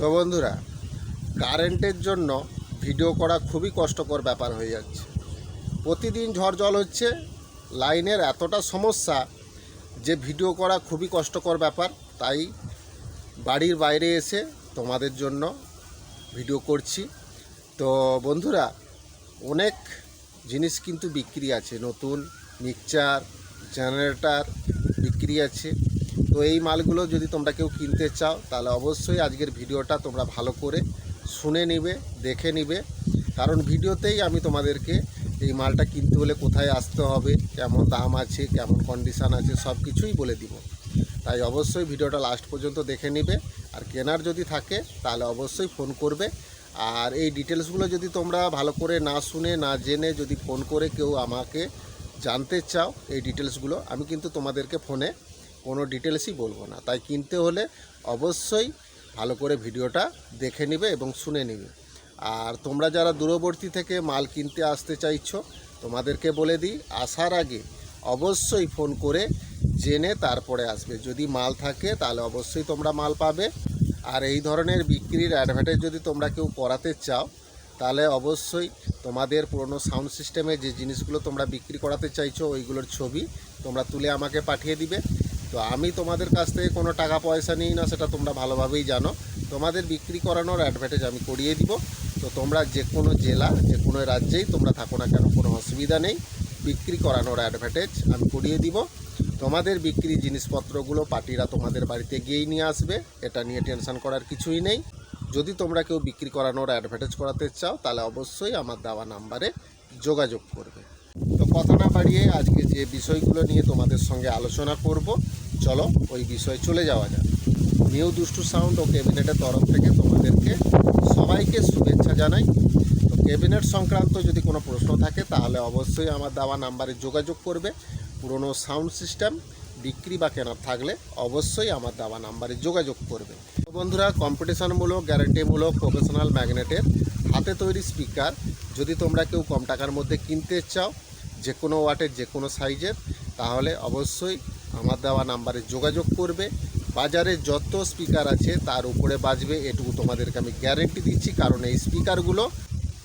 তো বন্ধুরা কারেন্টের জন্য ভিডিও করা খুবই কষ্টকর ব্যাপার হয়ে যাচ্ছে। প্রতিদিন ঝড় জল হচ্ছে, লাইনের এতটা সমস্যা যে ভিডিও করা খুবই কষ্টকর ব্যাপার। তাই বাড়ির বাইরে এসে তোমাদের জন্য ভিডিও করছি। তো বন্ধুরা, অনেক জিনিস কিন্তু বিক্রি আছে, নতুন মিক্সচার, জেনারেটার বিক্রি আছে। তো এই মালগুলো যদি তোমরা কেউ কিনতে চাও, তাহলে অবশ্যই আজকের ভিডিওটা তোমরা ভালো করে শুনে নিবে, দেখে নিবে। কারণ ভিডিওতেই আমি তোমাদেরকে এই মালটা কিনতে হলে কোথায় আসতে হবে, কেমন দাম আছে, কেমন কন্ডিশান আছে সব কিছুই বলে দিব। তাই অবশ্যই ভিডিওটা লাস্ট পর্যন্ত দেখে নিবে। আর কেনার যদি থাকে, তাহলে অবশ্যই ফোন করবে। আর এই ডিটেলসগুলো যদি তোমরা ভালো করে না শুনে, না জেনে যদি ফোন করে কেউ আমাকে জানতে চাও, এই ডিটেলসগুলো আমি কিন্তু তোমাদেরকে ফোনে কোনো ডিটেলসই বলব না। তাই কিনতে হলে অবশ্যই ভালো করে ভিডিওটা দেখে নিবে এবং শুনে নিবে। আর তোমরা যারা দূরবর্তী থেকে মাল কিনতে আসতে চাইছো, তোমাদেরকে বলে দিই, আসার আগে অবশ্যই ফোন করে জেনে তারপরে আসবে। যদি মাল থাকে, তাহলে অবশ্যই তোমরা মাল পাবে। আর এই ধরনের বিক্রির অ্যাডভার্টাইজ যদি তোমরা কেউ করাতে চাও, তাহলে অবশ্যই তোমাদের পুরনো সাউন্ড সিস্টেমে যে জিনিসগুলো তোমরা বিক্রি করাতে চাইছো, ওইগুলোর ছবি তোমরা তুলে আমাকে পাঠিয়ে দিবে। তো আমি তোমাদের কাছ থেকে কোনো টাকা পয়সা নিই না, সেটা তোমরা ভালোভাবেই জানো। তোমাদের বিক্রি করানোর অ্যাডভার্টাইজ আমি করিয়ে দিব। তো তোমরা যে কোনো জেলা, যে কোনো রাজ্যেই তোমরা থাকো না কেন, কোনো অসুবিধা নেই। বিক্রি করানোর অ্যাডভার্টাইজ আমি করিয়ে দিব। তোমাদের বিক্রি জিনিসপত্রগুলো পার্টিরা তোমাদের বাড়িতে গিয়েই নিয়ে আসবে, এটা নিয়ে টেনশন করার কিছুই নেই। যদি তোমরা কেউ বিক্রি করানোর অ্যাডভার্টাইজ করাতে চাও, তাহলে অবশ্যই আমার দেওয়া নাম্বারে যোগাযোগ করবে। কথা না বাড়িয়ে আজকে যে বিষয়গুলো নিয়ে তোমাদের সঙ্গে আলোচনা করব, চলো ওই বিষয়ে চলে যাওয়া যাক। নিউ দুষ্টু সাউন্ড ও ক্যাবিনেটের তরফ থেকে তোমাদেরকে সবাইকে শুভেচ্ছা জানাই। তো ক্যাবিনেট সংক্রান্ত যদি কোনো প্রশ্ন থাকে, তাহলে অবশ্যই আমার দেওয়া নাম্বারে যোগাযোগ করবে। পুরনো সাউন্ড সিস্টেম, বিক্রি বা কেনার থাকলে অবশ্যই আমার দেওয়া নাম্বারে যোগাযোগ করবে। বন্ধুরা, কম্পিটিশনমূলক, গ্যারেন্টিমূলক, প্রফেশনাল ম্যাগনেটের হাতে তৈরি স্পিকার। যদি তোমরা কেউ কম টাকার মধ্যে কিনতে চাও যে কোনো ওয়াটের যে কোনো সাইজের, তাহলে অবশ্যই আমার দেওয়া নাম্বারে যোগাযোগ করবে। বাজারে যত স্পিকার আছে, তার উপরে বাজবে, এটুকু তোমাদেরকে আমি গ্যারেন্টি দিচ্ছি, কারণ এই স্পিকারগুলো,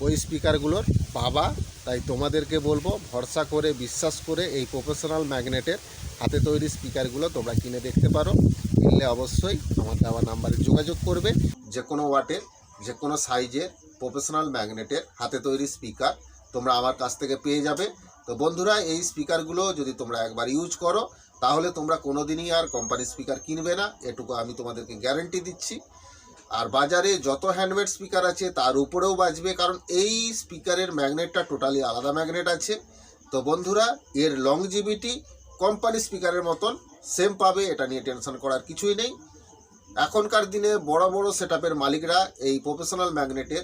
ওই স্পিকারগুলোর বাবা, তাই তোমাদেরকে বলব, ভরসা করে, বিশ্বাস করে এই প্রফেশনাল ম্যাগনেটের হাতে তৈরি স্পিকারগুলো তোমরা কিনে দেখতে পারো। কিনলে অবশ্যই আমার দেওয়া নাম্বারে যোগাযোগ করবে। যে কোনো ওয়াটের যে কোনো সাইজের প্রফেশনাল ম্যাগনেটের হাতে তৈরি স্পিকার তোমরা আমার কাছ থেকে পেয়ে যাবে। তো বন্ধুরা, এই স্পিকারগুলো যদি তোমরা একবার ইউজ করো, তাহলে তোমরা কোনো দিনই আর কোম্পানি স্পিকার কিনবে না। এটুকু আমি তোমাদেরকে গ্যারেন্টি দিচ্ছি। আর বাজারে যত হ্যান্ডমেড স্পিকার আছে, তার উপরেও বাজবে, কারণ এই স্পিকারের ম্যাগনেটটা টোটালি আলাদা ম্যাগনেট আছে। তো বন্ধুরা, এর লংজিভিটি কোম্পানি স্পিকারের মতন সেম পাবে, এটা নিয়ে টেনশন করার কিছুই নেই। এখনকার দিনে বড় বড় সেট মালিকরা এই প্রফেশনাল ম্যাগনেটের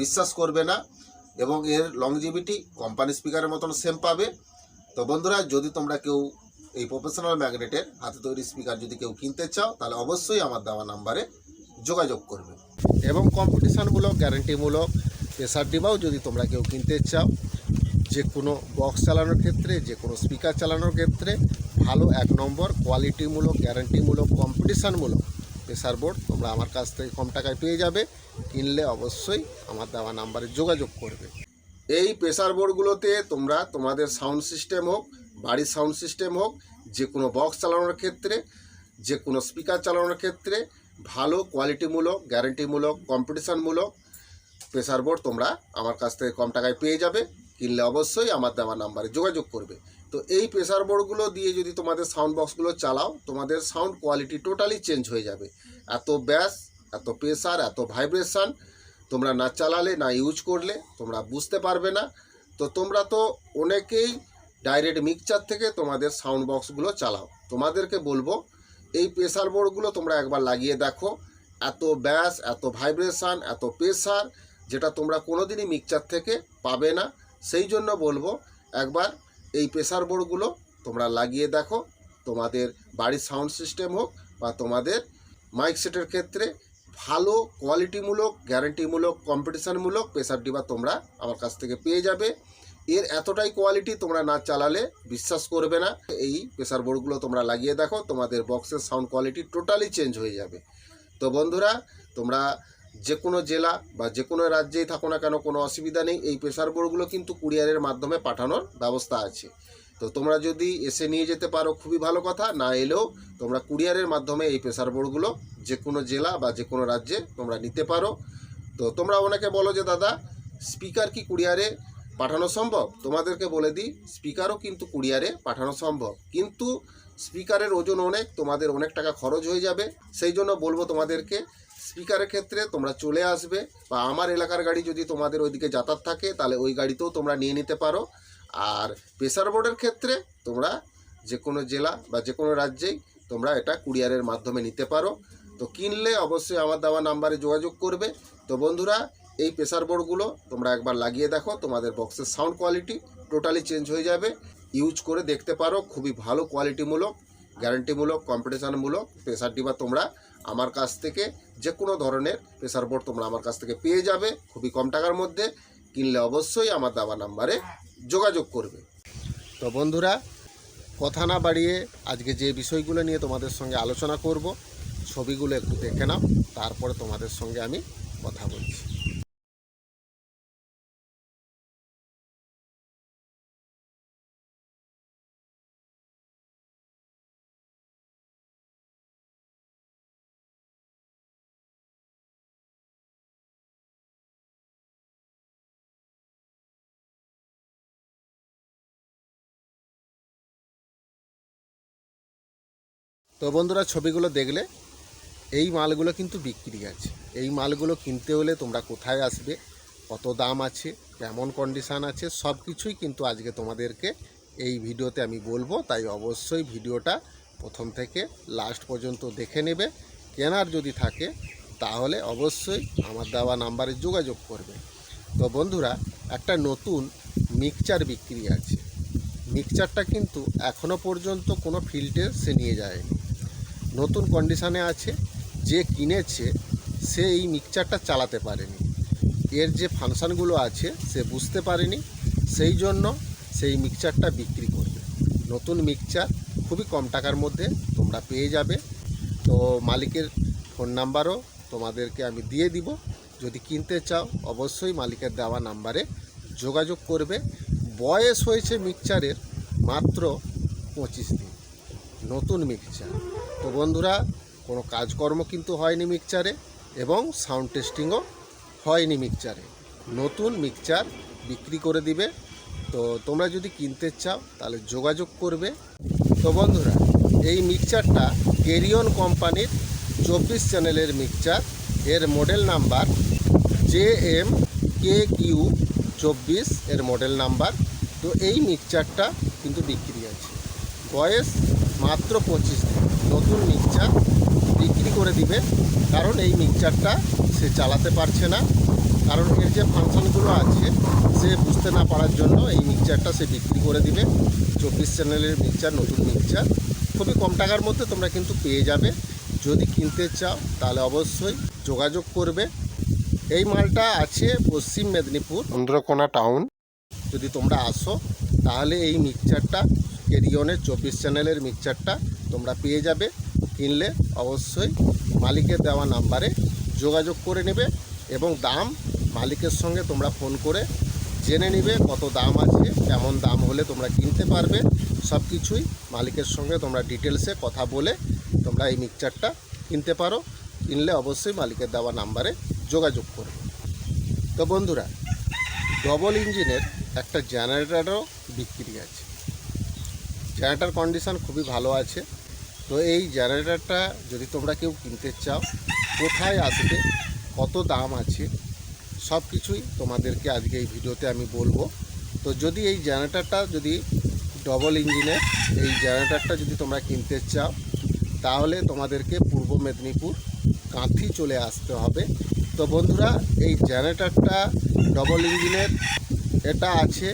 বিশ্বাস করবে না এবং এর লংজিভিটি কোম্পানি স্পিকারের মতন সেম পাবে। তো বন্ধুরা, যদি তোমরা কেউ এই প্রফেশনাল ম্যাগনেটের হাতে তৈরি স্পিকার যদি কেউ কিনতে চাও, তাহলে অবশ্যই আমার দেওয়া নাম্বারে যোগাযোগ করবে। এবং কম্পিটিশানমূলক গ্যারেন্টিমূলক প্রেসার ডিবাও যদি তোমরা কেউ কিনতে চাও যে কোনো বক্স চালানোর ক্ষেত্রে যে কোনো স্পিকার চালানোর ক্ষেত্রে, ভালো এক নম্বর কোয়ালিটিমূলক গ্যারান্টিমূলক কম্পিটিশানমূলক প্রেসার বোর্ড তোমরা আমার কাছ থেকে কম টাকায় পেয়ে যাবে। কিনলে অবশ্যই আমার দেওয়া নাম্বারে যোগাযোগ করবে। এই প্রেসার বোর্ডগুলোতে তোমরা তোমাদের সাউন্ড সিস্টেম হোক, বাড়ির সাউন্ড সিস্টেম হোক, যে কোনো বক্স চালানোর ক্ষেত্রে, যে কোনো স্পিকার চালানোর ক্ষেত্রে ভালো কোয়ালিটিমূলক গ্যারেন্টিমূলক কম্পিটিশানমূলক প্রেসার বোর্ড তোমরা আমার কাছ থেকে কম টাকায় পেয়ে যাবে। কিনলে অবশ্যই আমার দেওয়া নাম্বারে যোগাযোগ করবে। তো এই প্রেসার বোর্ডগুলো দিয়ে যদি তোমাদের সাউন্ড বক্সগুলো চালাও, তোমাদের সাউন্ড কোয়ালিটি টোটালি চেঞ্জ হয়ে যাবে। এত ব্যাস এত প্রেসার এত ভাইব্রেশান তোমরা না চালালে, না ইউজ করলে, তোমরা বুঝতে পারবে না। তো তোমরা তো অনেকেই ডাইরেক্ট মিক্সচার থেকে তোমাদের সাউন্ড বক্সগুলো চালাও। তোমাদেরকে বলব, এই প্রেসার বোর্ডগুলো তোমরা একবার লাগিয়ে দেখো। এত ব্যাস এত ভাইব্রেশান এত প্রেশার যেটা তোমরা কোনোদিনই মিক্সচার থেকে পাবে না। সেই জন্য বলব, একবার এই প্রেসার বোর্ডগুলো তোমরা লাগিয়ে দেখো। তোমাদের বাড়ির সাউন্ড সিস্টেম হোক বা তোমাদের মাইক সেটের ক্ষেত্রে ভালো কোয়ালিটিমূলক, গ্যারান্টিমূলক, কম্পিটিশনমূলক প্রেসার ডিবা তোমরা আমার কাছ থেকে পেয়ে যাবে। এর এতটাই কোয়ালিটি তোমরা না চালালে বিশ্বাস করবে না। এই প্রেসার বোর্ডগুলো তোমরা লাগিয়ে দেখো, তোমাদের বক্সের সাউন্ড কোয়ালিটি টোটালি চেঞ্জ হয়ে যাবে। তো বন্ধুরা, তোমরা যে কোনো জেলা বা যে কোনো রাজ্যেই থাকো না কেন, কোনো অসুবিধা নেই। এই প্রেসার বোর্ডগুলো কিন্তু কুরিয়ারের মাধ্যমে পাঠানোর ব্যবস্থা আছে। তো তোমরা যদি এসে নিয়ে যেতে পারো, খুবই ভালো কথা। না এলেও তোমরা কুরিয়ারের মাধ্যমে এই প্রেসার বোর্ডগুলো যে কোনো জেলা বা যে কোনো রাজ্যে তোমরা নিতে পারো। তো তোমরা ওনাকে বলো যে, দাদা স্পিকার কি কুরিয়ারে পাঠানো সম্ভব? তোমাদেরকে বলে দিই স্পিকারও কিন্তু কুরিয়ারে পাঠানো সম্ভব। কিন্তু স্পিকারের ওজন অনেক, তোমাদের অনেক টাকা খরচ হয়ে যাবে। সেই জন্য বলব তোমাদেরকে স্পিকারের ক্ষেত্রে তোমরা চলে আসবে বা আমার এলাকার গাড়ি যদি তোমাদের ওইদিকে যাতায়াত থাকে, তাহলে ওই গাড়িতেও তোমরা নিয়ে নিতে পারো। আর প্রেসার বোর্ডের ক্ষেত্রে তোমরা যে কোনো জেলা বা যে কোনো রাজ্যেই তোমরা এটা কুরিয়ারের মাধ্যমে নিতে পারো। তো কিনলে অবশ্যই আমার দেওয়া নাম্বারে যোগাযোগ করবে। তো বন্ধুরা, এই প্রেসার বোর্ডগুলো তোমরা একবার লাগিয়ে দেখো। তোমাদের বক্সের সাউন্ড কোয়ালিটি টোটালি চেঞ্জ হয়ে যাবে। ইউজ করে দেখতে পারো, খুবই ভালো কোয়ালিটিমূলক, গ্যারান্টিমূলক, কম্পিটিশানমূলক প্রেসার ডিবা তোমরা আমার কাছ থেকে যে কোনো ধরনের প্রেসার বোর্ড তোমরা আমার কাছ থেকে পেয়ে যাবে। খুবই কম টাকার মধ্যে। কিনলে অবশ্যই আমার দাবা নাম্বারে যোগাযোগ করবে। তো বন্ধুরা, কথা না বাড়িয়ে আজকে যে বিষয়গুলো নিয়ে তোমাদের সঙ্গে আলোচনা করব, ছবিগুলো একটু দেখে নাও, তারপরে তোমাদের সঙ্গে আমি কথা বলছি। তো বন্ধুরা, ছবিগুলো দেখলে এই মালগুলো কিন্তু বিক্রি আছে। এই মালগুলো কিনতে হলে তোমরা কোথায় আসবে, কত দাম আছে, কেমন কন্ডিশান আছে সব কিছুই কিন্তু আজকে তোমাদেরকে এই ভিডিওতে আমি বলব। তাই অবশ্যই ভিডিওটা প্রথম থেকে লাস্ট পর্যন্ত দেখে নেবে। কেনার যদি থাকে, তাহলে অবশ্যই আমার দেওয়া নাম্বারে যোগাযোগ করবে। তো বন্ধুরা, একটা নতুন মিক্সচার বিক্রি আছে। মিক্সচারটা কিন্তু এখনও পর্যন্ত কোনো ফিল্টে সে নিয়ে যায়নি। নতুন কন্ডিশানে আছে, যে কিনেছে, সে এই মিক্সচারটা চালাতে পারেনি। এর যে ফাংশানগুলো আছে, সে বুঝতে পারেনি, সেই জন্য সেই মিক্সচারটা বিক্রি করবে। নতুন মিক্সচার খুবই কম টাকার মধ্যে তোমরা পেয়ে যাবে। তো মালিকের ফোন নাম্বারও তোমাদেরকে আমি দিয়ে দিব। যদি কিনতে চাও, অবশ্যই মালিকের দেওয়া নাম্বারে যোগাযোগ করবে। বয়স হয়েছে মিক্সচারের মাত্র পঁচিশ দিন। নতুন মিক্সচার তো বন্ধুরা, কোনো কাজকর্ম কিন্তু হয়নি মিক্সচারে এবং সাউন্ড টেস্টিংও হয়নি মিক্সচারে নতুন মিক্সচার বিক্রি করে দিবে। তো তোমরা যদি কিনতে চাও, তাহলে যোগাযোগ করবে। তো বন্ধুরা, এই মিক্সচারটা কেরিয়ন কোম্পানির চব্বিশ চ্যানেলের মিক্সচার এর model number J M K Q চব্বিশ এর মডেল নাম্বার তো এই মিক্সচারটা কিন্তু বিক্রি আছে। বয়স মাত্র পঁচিশ দিন। নতুন মিক্সচার বিক্রি করে দিবে কারণ এই মিক্সচারটা সে চালাতে পারছে না। কারণ এর যে ফাংশনগুলো আছে সে বুঝতে না পারার জন্য এই মিক্সচারটা সে বিক্রি করে দিবে। চব্বিশ চ্যানেলের মিক্সচার নতুন মিক্সচার। খুবই কম টাকার মধ্যে তোমরা কিন্তু পেয়ে যাবে। যদি কিনতে চাও তাহলে অবশ্যই যোগাযোগ করবে। এই মালটা আছে পশ্চিম মেদিনীপুর। চন্দ্রকোনা টাউন। যদি তোমরা আসো তাহলে এই মিক্সচারটা কেরিয়নের চব্বিশ চ্যানেলের মিক্সারটা তোমরা পেয়ে যাবে। কিনলে অবশ্যই মালিকের দেওয়া নাম্বারে যোগাযোগ করে নেবে এবং দাম মালিকের সঙ্গে তোমরা ফোন করে জেনে নিবে কত দাম আছে, কেমন দাম হলে তোমরা কিনতে পারবে। সব কিছুই মালিকের সঙ্গে তোমরা ডিটেলসে কথা বলে তোমরা এই মিক্সচারটা কিনতে পারো। কিনলে অবশ্যই মালিকের দেওয়া নাম্বারে যোগাযোগ করবে। তো বন্ধুরা ডবল ইঞ্জিনের একটা জেনারেটারও জেনারেটার কন্ডিশন খুবই ভালো আছে। তো এই জেনারেটারটা যদি তোমরা কেউ কিনতে চাও, কোথায় আসবে, কত দাম আছে সব কিছুই তোমাদেরকে আজকে এই ভিডিওতে আমি বলব। তো যদি এই জেনারেটারটা যদি ডবল ইঞ্জিনের এই জেনারেটারটা যদি তোমরা কিনতে চাও, তাহলে তোমাদেরকে পূর্ব মেদিনীপুর কাঁথি চলে আসতে হবে। তো বন্ধুরা, এই জেনারেটারটা ডবল ইঞ্জিনের এটা আছে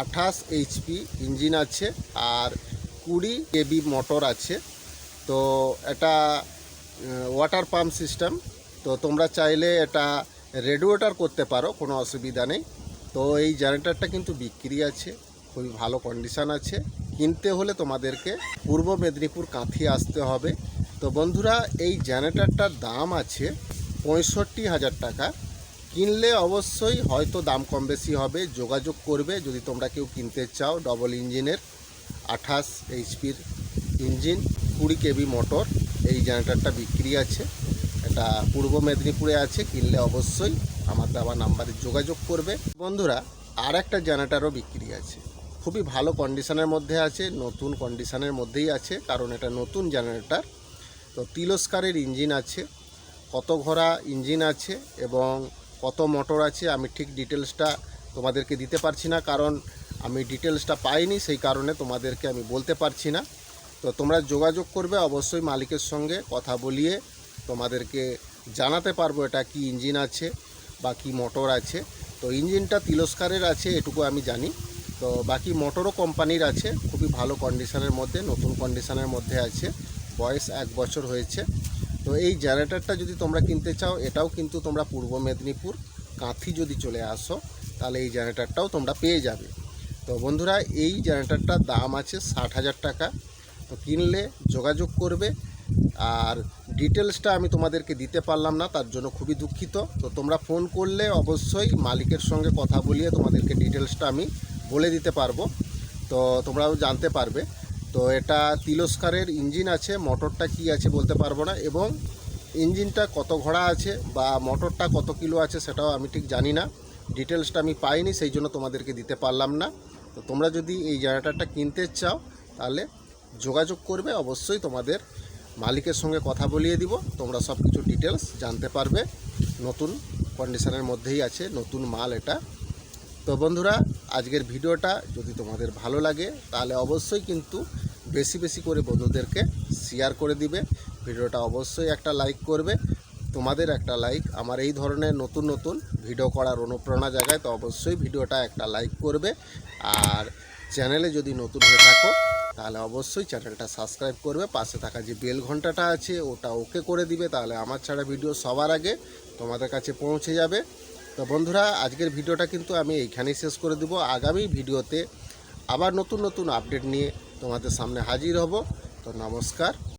আঠাশ এইচপি ইঞ্জিন আছে আর কুড়ি কেবি মোটর আছে। তো এটা ওয়াটার পাম্প সিস্টেম তো তোমরা চাইলে এটা রেডিওটার করতে পারো, কোনো অসুবিধা নেই। তো এই জেনারেটারটা কিন্তু বিক্রি আছে, খুবই ভালো কন্ডিশন আছে। কিনতে হলে তোমাদেরকে পূর্ব মেদিনীপুর কাঁথি আসতে হবে। তো বন্ধুরা, এই জেনারেটারটার দাম আছে পঁয়ষট্টি হাজার টাকা। কিনলে অবশ্যই হয়তো দাম কম বেশি হবে। যোগাযোগ করবে যদি তোমরা কেউ কিনতে চাও। ডবল ইঞ্জিনের আঠাশ এইচপির ইঞ্জিন কুড়ি কেবি মোটর এই জেনারেটারটা বিক্রি আছে। এটা পূর্ব মেদিনীপুরে আছে। কিনলে অবশ্যই আমার দেওয়া নাম্বারে যোগাযোগ করবে। বন্ধুরা আর একটা জেনারেটারও বিক্রি আছে। খুবই ভালো কন্ডিশনের মধ্যে আছে। নতুন কন্ডিশনের মধ্যেই আছে। কারণ এটা নতুন জেনারেটার তো তিলস্কারের ইঞ্জিন আছে। কত ঘোড়া ইঞ্জিন আছে এবং কত মোটর আছে, আমি ঠিক ডিটেলসটা তোমাদেরকে দিতে পারছি না, কারণ আমি ডিটেলসটা পাইনি, সেই কারণে তোমাদেরকে আমি বলতে পারছি না। তো তোমরা যোগাযোগ করবে, অবশ্যই মালিকের সঙ্গে কথা বলিয়ে তোমাদেরকে জানাতে পারব এটা কি ইঞ্জিন আছে বা কি মোটর আছে। তো ইঞ্জিনটা তিলস্কারের আছে, এটুকু আমি জানি। তো বাকি মোটরও কোম্পানির আছে, খুবই ভালো কন্ডিশনের মধ্যে, নতুন কন্ডিশনের মধ্যে আছে, বয়স এক বছর হয়েছে। তো এই জেনারেটারটা যদি তোমরা কিনতে চাও, এটাও কিন্তু তোমরা পূর্ব মেদিনীপুর কাঁথি যদি চলে আসো, তাহলে এই জেনারেটারটাও তোমরা পেয়ে যাবে। তো বন্ধুরা, এই জেনারেটারটার দাম আছে ষাট হাজার টাকা। তো কিনলে যোগাযোগ করবে, আর ডিটেলসটা আমি তোমাদেরকে দিতে পারলাম না, তার জন্য খুবই দুঃখিত। তো তোমরা ফোন করলে অবশ্যই মালিকের সঙ্গে কথা বলিয়ে তোমাদেরকে ডিটেলসটা আমি বলে দিতে পারব। তো তোমরাও জানতে পারবে। তো এটা তিলস্কারের ইঞ্জিন আছে, মোটরটা কি আছে বলতে পারব না এবং ইঞ্জিনটা কত ঘোড়া আছে বা মোটরটা কত কিলো আছে সেটাও আমি ঠিক জানি না। ডিটেলসটা আমি পাইনি, সেই জন্য তোমাদেরকে দিতে পারলাম না। তো তোমরা যদি এই জেনারেটারটা কিনতে চাও, তাহলে যোগাযোগ করবে, অবশ্যই তোমাদের মালিকের সঙ্গে কথা বলিয়ে দিব, তোমরা সব কিছু ডিটেলস জানতে পারবে। নতুন কন্ডিশনের মধ্যেই আছে, নতুন মাল এটা। তো বন্ধুরা, আজকের ভিডিওটা যদি তোমাদের ভালো লাগে, তাহলে অবশ্যই কিন্তু বেশি বেশি করে বন্ধুদেরকে শেয়ার করে দিবে। ভিডিওটা অবশ্যই একটা লাইক করবে। তোমাদের একটা লাইক আমার এই ধরনের নতুন নতুন ভিডিও করার অনুপ্রেরণা জায়গায় তো অবশ্যই ভিডিওটা একটা লাইক করবে। আর চ্যানেলে যদি নতুন হয়ে থাকো, তাহলে অবশ্যই চ্যানেলটা সাবস্ক্রাইব করবে। পাশে থাকা যে বেল ঘন্টাটা আছে, ওটা ওকে করে দিবে। তাহলে আমার ছাড়া ভিডিও সবার আগে তোমাদের কাছে পৌঁছে যাবে। তো বন্ধুরা, আজকের ভিডিওটা কিন্তু আমি এইখানেই শেষ করে দেবো। আগামী ভিডিওতে আবার নতুন নতুন আপডেট নিয়ে তোমাদের সামনে হাজির হব। তো নমস্কার।